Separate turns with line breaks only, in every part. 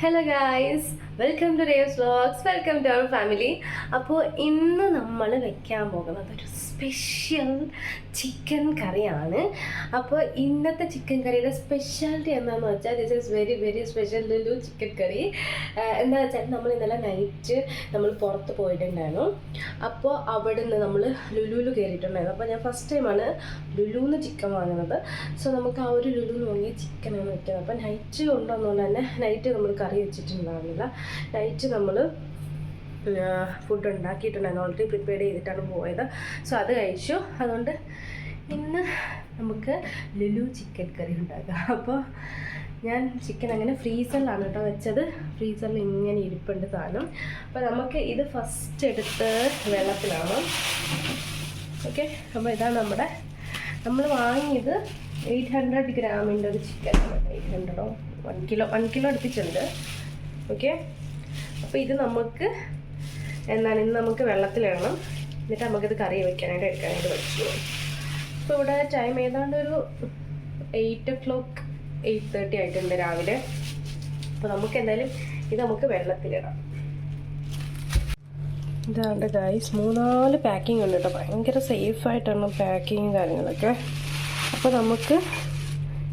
Hello guys welcome to Rev's vlogs welcome to our family അപ്പോൾ ഇന്ന് നമ്മൾ വെക്കാൻ പോകുന്നത് ഒരു സ്പെഷ്യൽ ചിക്കൻ കറിയാണ്. അപ്പോൾ ഇന്നത്തെ ചിക്കൻ കറിയുടെ സ്പെഷ്യാലിറ്റി എന്താണെന്ന് വെച്ചാൽ this is very very special Lulu chicken curry. എന്താ വെച്ചാൽ നമ്മൾ ഇന്നലെ നൈറ്റ് നമ്മൾ പുറത്ത് പോയിട്ടുണ്ടായിരുന്നു. അപ്പോൾ അവിടെ നിന്ന് നമ്മൾ ലുലുവിൽ കയറിയിട്ടുണ്ടായിരുന്നു. അപ്പോൾ ഞാൻ ഫസ്റ്റ് ടൈമാണ് ലുലുന്ന് ചിക്കൻ വാങ്ങുന്നത്. സോ നമുക്ക് ആ ഒരു ലുലു വാങ്ങിയ ചിക്കനാണ് വെക്കുന്നത്. അപ്പോൾ നൈറ്റ് കൊണ്ടുവന്നുകൊണ്ട് തന്നെ നൈറ്റ് നമ്മൾ കറി വെച്ചിട്ടുണ്ടാവില്ല നൈറ്റ് നമ്മൾ ഫുഡ് ഉണ്ടാക്കിയിട്ടുണ്ടായിരുന്നു ഓൾറെഡി പ്രിപ്പയർ ചെയ്തിട്ടാണ് പോയത്. സോ അത് കഴിച്ചു. അതുകൊണ്ട് ഇന്ന് നമുക്ക് ലുലു ചിക്കൻ കറി ഉണ്ടാക്കാം. അപ്പോൾ ഞാൻ ചിക്കൻ അങ്ങനെ ഫ്രീസറിലാണ് കേട്ടോ വെച്ചത്. ഫ്രീസറിൽ ഇങ്ങനെ ഇരിപ്പുണ്ട് സാധനം. അപ്പോൾ നമുക്ക് ഇത് ഫസ്റ്റ് എടുത്ത് വെള്ളത്തിലാണ് ഓക്കെ അപ്പോൾ ഇതാണ് നമ്മുടെ നമ്മൾ വാങ്ങിയത് എയ്റ്റ് ഹൺഡ്രഡ് ഗ്രാമിന്റെ ഒരു ചിക്കൻ എയ്റ്റ് ഹൺഡ്രഡോ വൺ കിലോ വൺ കിലോ അടുപ്പിച്ചുണ്ട് ഓക്കെ അപ്പോൾ ഇത് നമുക്ക് എന്താണ് ഇന്ന് നമുക്ക് വെള്ളത്തിലിടണം എന്നിട്ട് നമുക്കിത് കറി വയ്ക്കാനായിട്ട് എടുക്കാനായിട്ട് വെച്ചു അപ്പോൾ ഇവിടെ ടൈം ഏതാണ്ട് ഒരു eight o'clock eight thirty ആയിട്ടുണ്ട് രാവിലെ. അപ്പോൾ നമുക്ക് എന്തായാലും ഇത് നമുക്ക് വെള്ളത്തിലിടാം ഇതാണ്ട് ഗൈസ് മൂന്നാൽ പാക്കിംഗ് ഉണ്ട് കേട്ടോ. ഭയങ്കര സേഫായിട്ടാണ് പാക്കിങ് കാര്യങ്ങളൊക്കെ. അപ്പോൾ നമുക്ക്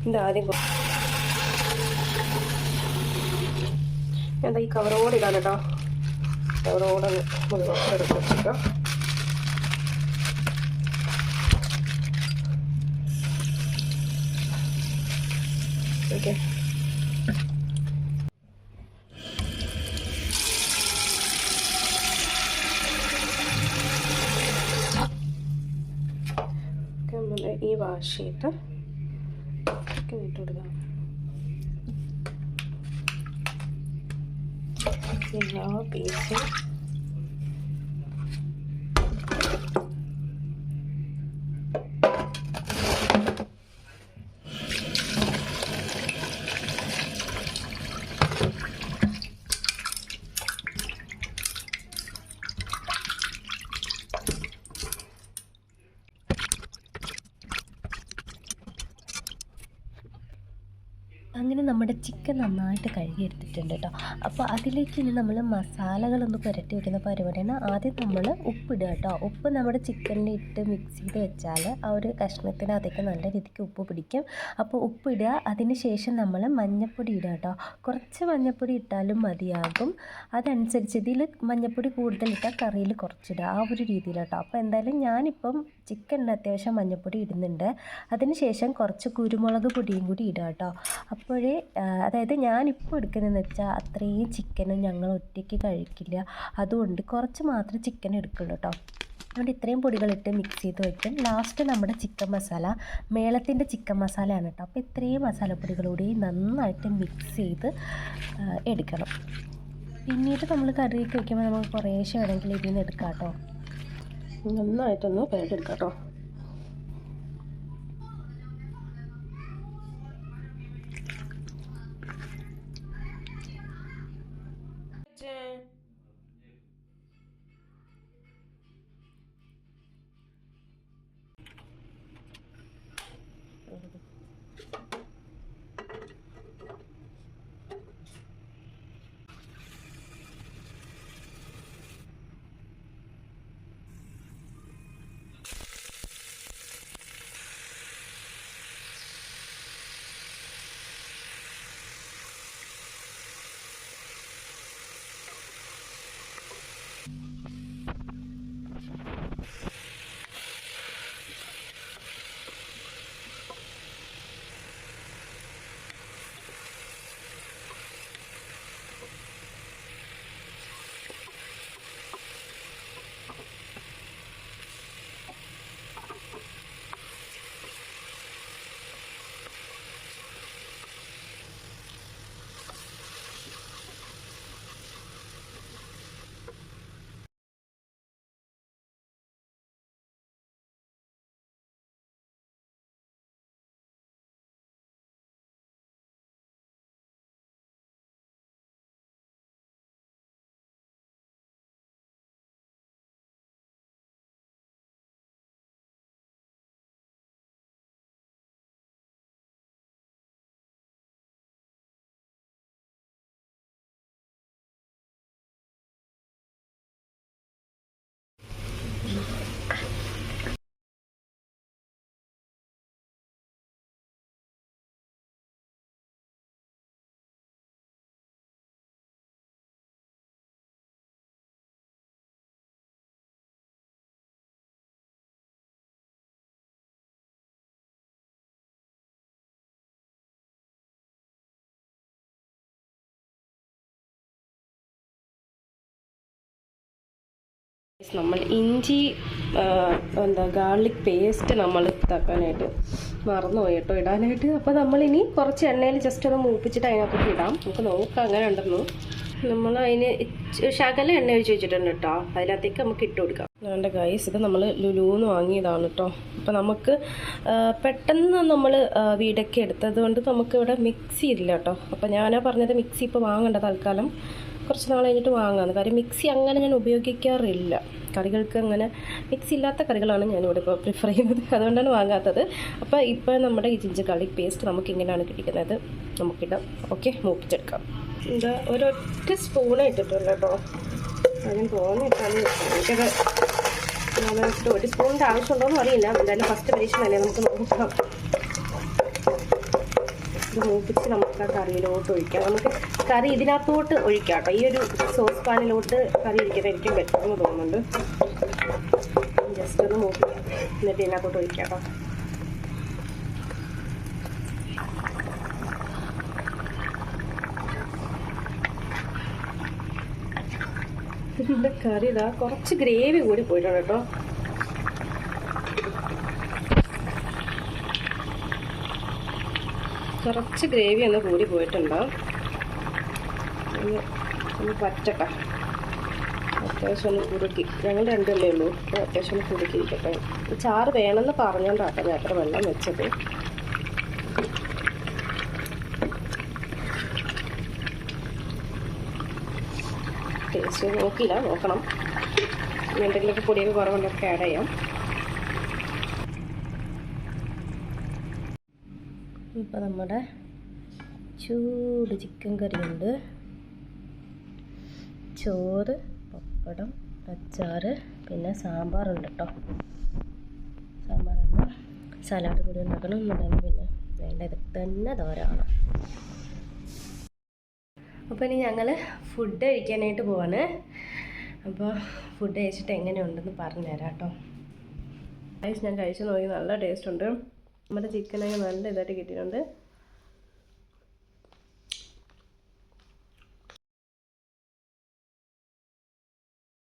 ഇത് ആദ്യം കൊ- എന്താ ഈ കവറോട് ഇടാൻ കേട്ടോ? കവറോട് എടുത്ത് വെച്ചിട്ടോ. ഓക്കെ. ഈ വാഷ് ചെയ്തിട്ട് Dàn áo.
അങ്ങനെ നമ്മുടെ ചിക്കൻ നന്നായിട്ട് കഴുകിയെടുത്തിട്ടുണ്ട് കേട്ടോ അപ്പോൾ അതിലേക്ക് ഇനി നമ്മൾ മസാലകളൊന്ന് പുരട്ടി വെക്കുന്ന പരിപാടിയാണ്. ആദ്യം നമ്മൾ ഉപ്പിടുക കേട്ടോ ഉപ്പ് നമ്മുടെ ചിക്കനിൽ ഇട്ട് മിക്സ് ചെയ്ത് വെച്ചാൽ ആ ഒരു കഷ്ണത്തിനകത്തേക്ക് നല്ല രീതിക്ക് ഉപ്പ് പിടിക്കും. അപ്പോൾ ഉപ്പിടുക അതിന് ശേഷം നമ്മൾ മഞ്ഞൾപ്പൊടി ഇടുക കേട്ടോ കുറച്ച് മഞ്ഞൾപ്പൊടി ഇട്ടാലും മതിയാകും. അതനുസരിച്ച് ഇതിൽ മഞ്ഞൾപ്പൊടി കൂടുതലിട്ടാൽ കറിയിൽ കുറച്ചിടുക. ആ ഒരു രീതിയിൽ കേട്ടോ അപ്പോൾ എന്തായാലും ഞാനിപ്പം ചിക്കനിൽ അത്യാവശ്യം മഞ്ഞൾപ്പൊടി ഇടുന്നുണ്ട്. അതിന് ശേഷം കുറച്ച് കുരുമുളക് പൊടിയും കൂടി ഇടുക കേട്ടോ അപ്പോഴേ ആ, അതായത് ഞാനിപ്പോൾ എടുക്കുന്നതെന്ന് വെച്ചാൽ അത്രയും ചിക്കനും ഞങ്ങൾ ഒറ്റയ്ക്ക് കഴിക്കില്ല. അതുകൊണ്ട് കുറച്ച് മാത്രം ചിക്കൻ എടുക്കുള്ളൂ കേട്ടോ അതുകൊണ്ട് ഇത്രയും പൊടികളിട്ട് മിക്സ് ചെയ്ത് വയ്ക്കും ലാസ്റ്റ് നമ്മുടെ ചിക്കൻ മസാല മേളത്തിന്റെ ചിക്കൻ മസാലയാണ് കേട്ടോ അപ്പോൾ ഇത്രയും മസാലപ്പൊടികളൂടി നന്നായിട്ട് മിക്സ് ചെയ്ത് എടുക്കണം. പിന്നീട് നമ്മൾ കറിയൊക്കെ വയ്ക്കുമ്പോൾ നമുക്ക് കുറേശ്ശെ വേണമെങ്കിൽ ഇതിൽ നിന്ന് എടുക്കാം കേട്ടോ
നന്നായിട്ടൊന്ന് പേരെടുക്കാം കേട്ടോ 10 നമ്മൾ ഇഞ്ചി എന്താ ഗാർലിക് പേസ്റ്റ് നമ്മൾ ഇതാക്കാനായിട്ട് മറന്നുപോയി കേട്ടോ ഇടാനായിട്ട്. അപ്പോൾ നമ്മളിനി കുറച്ച് എണ്ണയിൽ ജസ്റ്റ് ഒന്ന് മൂപ്പിച്ചിട്ട് അതിനകത്തേക്ക് ഇടാം. നമുക്ക് നോക്കാം അങ്ങനെ ഉണ്ടെന്നു. നമ്മൾ അതിന് ശകല എണ്ണ ഒഴിച്ച് വെച്ചിട്ടുണ്ട് കേട്ടോ. അതിനകത്തേക്ക് നമുക്ക് ഇട്ട് കൊടുക്കാം. വേണ്ട ഗൈസ് ഇത് നമ്മൾ ലുലുന്ന് വാങ്ങിയതാണ് കേട്ടോ. അപ്പോൾ നമുക്ക് പെട്ടെന്ന് നമ്മൾ വീടൊക്കെ എടുത്തത് കൊണ്ട് നമുക്കിവിടെ മിക്സി ഇല്ല കേട്ടോ. അപ്പോൾ ഞാനാ പറഞ്ഞത് മിക്സി ഇപ്പോൾ വാങ്ങണ്ട തൽക്കാലം. കുറച്ച് നാൾ കഴിഞ്ഞിട്ട് വാങ്ങാമെന്ന് കാര്യം മിക്സി അങ്ങനെ ഞാൻ ഉപയോഗിക്കാറില്ല. കറികൾക്ക് അങ്ങനെ മിക്സി ഇല്ലാത്ത കറികളാണ് ഞാനിവിടെ ഇപ്പോൾ പ്രിഫർ ചെയ്യുന്നത്. അതുകൊണ്ടാണ് വാങ്ങാത്തത്. അപ്പോൾ ഇപ്പോൾ നമ്മുടെ ഈ ജിഞ്ചർ ഗാർലിക് പേസ്റ്റ് നമുക്ക് ഇങ്ങനെയാണ് കിട്ടിക്കുന്നത്. നമുക്കിടാം. ഓക്കെ മൂപ്പിച്ചെടുക്കാം. എന്താ ഒരൊറ്റ സ്പൂൺ കേട്ടോ. അതിന് തോന്നിയിട്ടാണ് എനിക്കത് ഒരു സ്പൂണിന്റെ ആവശ്യമുണ്ടോയെന്ന് അറിയില്ല. എന്തായാലും ഫസ്റ്റ് പരീക്ഷണമല്ലേ നമുക്ക് നോക്കാം. ഇത് മൂപ്പിച്ച് നമുക്ക് ആ കറിയിലോട്ട് ഒഴിക്കാം. നമുക്ക് കറി ഇതിനകത്തോട്ട് ഒഴിക്കാം കേട്ടോ. ഈ ഒരു സോസ് പാനിലോട്ട് കറി ഇരിക്കുന്നതായിരിക്കും ബെറ്റർ എന്ന് തോന്നുന്നുണ്ട്. ജസ്റ്റ് ഒന്ന് മൂപ്പിക്കാം എന്നിട്ട് ഇതിനകത്തോട്ട് ഒഴിക്കാം കേട്ടോ. കറി ഇതാ കുറച്ച് ഗ്രേവി കൂടി പോയിട്ടുണ്ട് കേട്ടോ. കുറച്ച് ഗ്രേവി ഒന്ന് കൂടി പോയിട്ടുണ്ടാവും ഒന്ന് ഒന്ന് പറ്റട്ടെ. അത്യാവശ്യം ഒന്ന് കുടുക്കി ഞങ്ങൾ രണ്ടല്ലേ ഉള്ളൂ. അപ്പോൾ അത്യാവശ്യം ഒന്ന് കുടുക്കിയിരിക്കട്ടെ ചാറ് വേണമെന്ന് പറഞ്ഞുകൊണ്ടാട്ടോ ഞാൻ അത്ര വെള്ളം വെച്ചത്. ടേസ്റ്റ് നോക്കിയില്ല നോക്കണം. എന്തെങ്കിലുമൊക്കെ പൊടിയൊക്കെ കുറവുണ്ടൊക്കെ ആഡ് ചെയ്യാം. ഇപ്പോൾ നമ്മുടെ ചൂട് ചിക്കൻ കറിയുണ്ട്. ചോറ് പപ്പടം അച്ചാറ് പിന്നെ സാമ്പാറുണ്ട് കേട്ടോ സാമ്പാറുണ്ട് സലാഡ് കൂടി ഉണ്ടാക്കണം എന്നുണ്ടെങ്കിൽ പിന്നെ വേണ്ട ഇത് തന്നെ ധാരാളം അപ്പോൾ ഇനി ഞങ്ങൾ ഫുഡ് കഴിക്കാനായിട്ട് പോവാണ്. അപ്പോൾ ഫുഡ് കഴിച്ചിട്ട് എങ്ങനെയുണ്ടെന്ന് പറഞ്ഞുതരാം കേട്ടോ ഞാൻ കഴിച്ചു നോക്കി. നല്ല ടേസ്റ്റ് ഉണ്ട്. നമ്മുടെ ചിക്കനൊക്കെ നല്ല ഇതായിട്ട് കിട്ടിയിട്ടുണ്ട്.